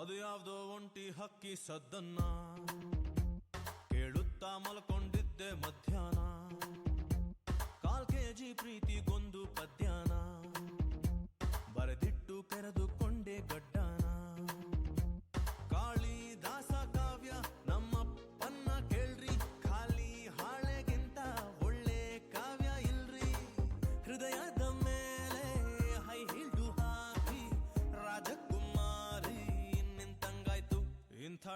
ಅದು ಯಾವುದೋ ಒಂಟಿ ಹಕ್ಕಿ ಸದ್ದನ್ನ ಕೇಳುತ್ತಾ ಮಲ್ಕೊಂಡಿದ್ದೆ ಮಧ್ಯಾಹ್ನ.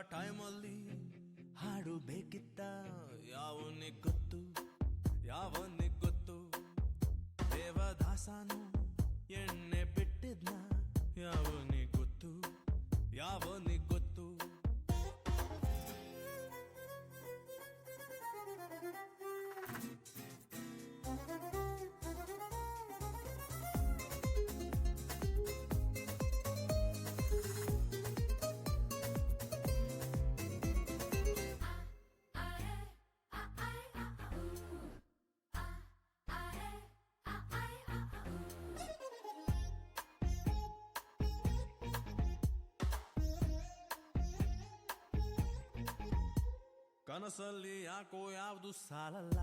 ಟೈಮಲ್ಲಿ ಹಾಡು ಬೇಕಿತ್ತು. ಕನಸಲ್ಲಿ ಯಾಕೋ ಯಾವುದು ಸಾಲಲ್ಲ.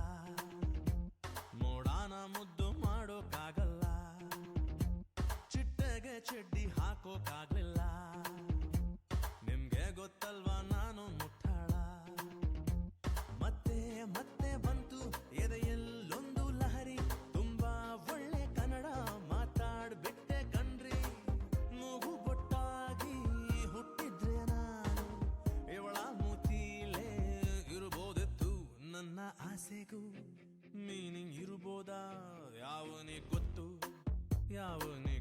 ಯಾವನೇ ಗೊತ್ತು ಯಾವನೇ